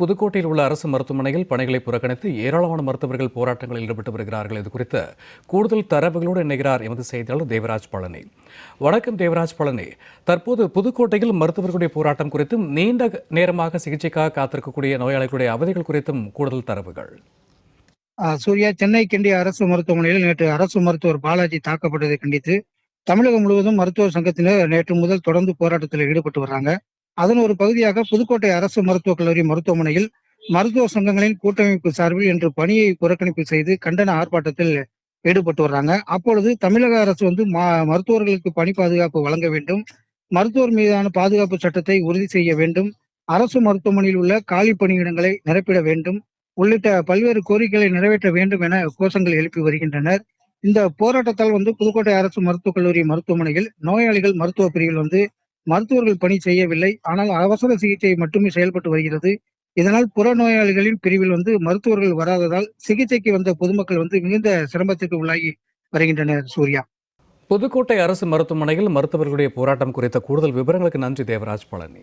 புதுக்கோட்டையில் உள்ள அரசு மருத்துவமனையில் பணிகளை புறக்கணித்து ஏராளமான மருத்துவர்கள் போராட்டங்களில் ஈடுபட்டு வருகிறார்கள். இது குறித்து கூடுதல் தரவுகளோடு இணைகிறார் எமது செய்தியாளர் தேவராஜ் பழனி. வணக்கம் தேவராஜ் பழனி. தற்போது புதுக்கோட்டையில் மருத்துவர்களுடைய போராட்டம் குறித்தும் நீண்ட நேரமாக சிகிச்சைக்காக காத்திருக்கக்கூடிய நோயாளிகளுடைய அவதிகள் குறித்தும் கூடுதல் தரவுகள். சூர்யா சென்னை கிண்டி அரசு மருத்துவமனையில் நேற்று அரசு மருத்துவர் பாலாஜி தாக்கப்பட்டதை கண்டித்து தமிழகம் முழுவதும் மருத்துவர் சங்கத்தினர் நேற்று முதல் தொடர்ந்து போராட்டத்தில் ஈடுபட்டு வர்றாங்க. அதன் ஒரு பகுதியாக புதுக்கோட்டை அரசு மருத்துவக் கல்லூரி மருத்துவமனையில் மருத்துவ சங்கங்களின் கூட்டமைப்பு சார்பில் இன்று பணியை புறக்கணிப்பு செய்து கண்டன ஆர்ப்பாட்டத்தில் ஈடுபட்டு வர்றாங்க. அப்பொழுது தமிழக அரசு வந்து மருத்துவர்களுக்கு பணி பாதுகாப்பு வழங்க வேண்டும். மருத்துவர் மீதான பாதுகாப்பு சட்டத்தை உறுதி செய்ய வேண்டும். அரசு மருத்துவமனையில் உள்ள காலி பணியிடங்களை நிரப்பிட வேண்டும். உள்ளிட்ட பல்வேறு கோரிக்கைகளை நிறைவேற்ற வேண்டும் என கோஷங்கள் எழுப்பி வருகின்றனர். இந்த போராட்டத்தால் வந்து புதுக்கோட்டை அரசு மருத்துவக் கல்லூரி மருத்துவமனையில் நோயாளிகள் மருத்துவ பிரிவில் வந்து மருத்துவர்கள் பணி செய்யவில்லை. ஆனால் அவசர சிகிச்சை மட்டுமே செயல்பட்டு வருகிறது. இதனால் புற நோயாளிகளின் பிரிவில் வந்து மருத்துவர்கள் வராததால் சிகிச்சைக்கு வந்த பொதுமக்கள் வந்து மிகுந்த சிரமத்திற்கு உள்ளாகி வருகின்றனர் சூர்யா. புதுக்கோட்டை அரசு மருத்துவமனையில் மருத்துவர்களுடைய போராட்டம் குறித்த கூடுதல் விவரங்களுக்கு நன்றி தேவராஜ் பழனி.